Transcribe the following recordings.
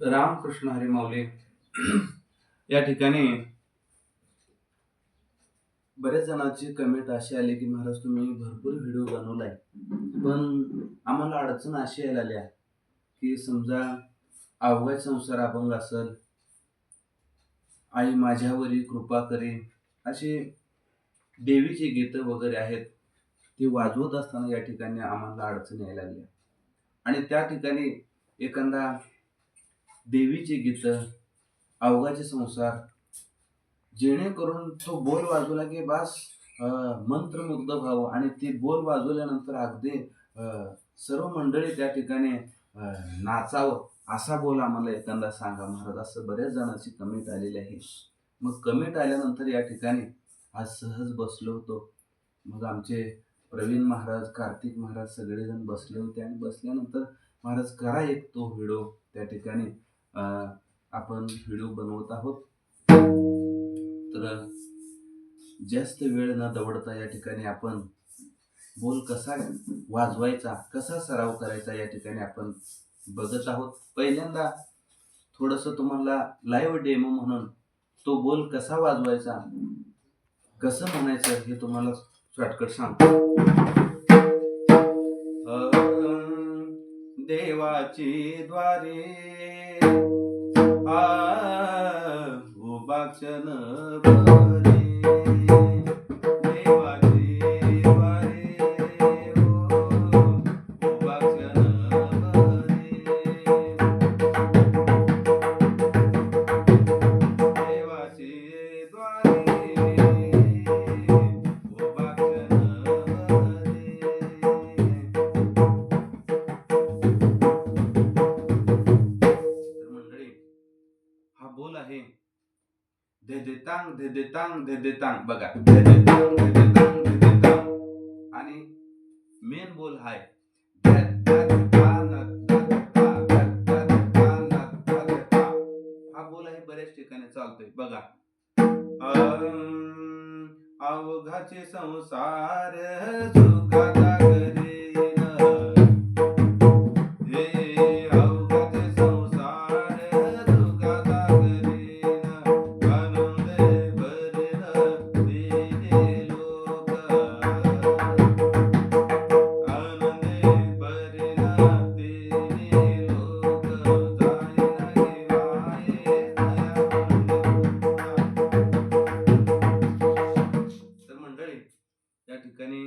रामकृष्ण हरी माऊली या ठिकाणी बरेच जणांची कमेंट अशी आली की महाराज तुम्ही भरपूर व्हिडिओ बनवलाय. पण आम्हाला अडचण अशी यायला आहे की समजा अवघात संसार अभंग असल आई माझ्यावरी कृपा करी अशी देवीची गीतं वगैरे आहेत ती वाजवत असताना या ठिकाणी आम्हाला अडचण यायला लागल्या आणि त्या ठिकाणी एखादा देवीचे गीतं अवघाचे संसार. जेणेकरून तो बोल वाजवला की बास मंत्रमुग्ध व्हावं. आणि ते बोल वाजवल्यानंतर अगदी सर्व मंडळी त्या ठिकाणी नाचावं असा बोल आम्हाला एखादा सांगा. महाराज असं बऱ्याच जणांची कमेंट आलेली आहे. मग कमेंट आल्यानंतर या ठिकाणी आज सहज बसलो होतो. मग आमचे प्रवीण महाराज कार्तिक महाराज सगळेजण बसले होते. आणि बसल्यानंतर महाराज करा एक तो व्हिडिओ त्या ठिकाणी. आपण व्हिडिओ बनवत आहोत? तर जास्त वेळ न दवडता या ठिकाणी आपण बोल कसा वाजवायचा कसा सराव करायचा या ठिकाणी आपण बघत आहोत. पहिल्यांदा थोडंसं तुम्हाला लाईव्ह डेमो म्हणून तो बोल कसा वाजवायचा कसं म्हणायचं हे तुम्हाला शॉर्टकट सांगतो. देवाची द्वारे. आ उभाक्षण बरे धे दे तांग बघा धे दे तांग आणि मेन बोल हाय हा बोल आहे बऱ्याच ठिकाणी चालतोय. बघा. अवघाचे संसार सुखात त्या ठिकाणी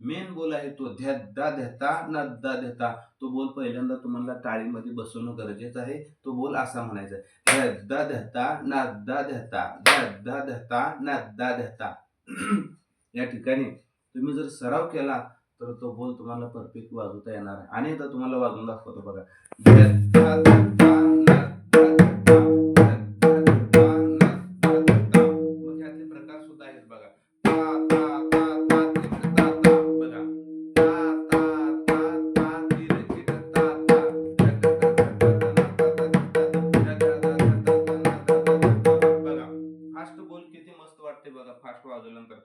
मेन बोल आहे तो ध्यादा देता नद्दा देता तो बोल पहिल्यांदा तुम्हाला टाळीमध्ये बसवणं गरजेचं आहे. तो बोल असा म्हणायचा ध्यादा देता नद्दा देता ध्यादा देता नद्दा देता या ठिकाणी तुम्ही जर सराव केला तर तो बोल तुम्हाला परफेक्ट वाजवता येणार आहे. अनेकदा तुम्हाला वाजवून दाखवतो बघा. फास्ट बोल किती मस्त वाटते बरं फाशवा वाजवल्यानंतर.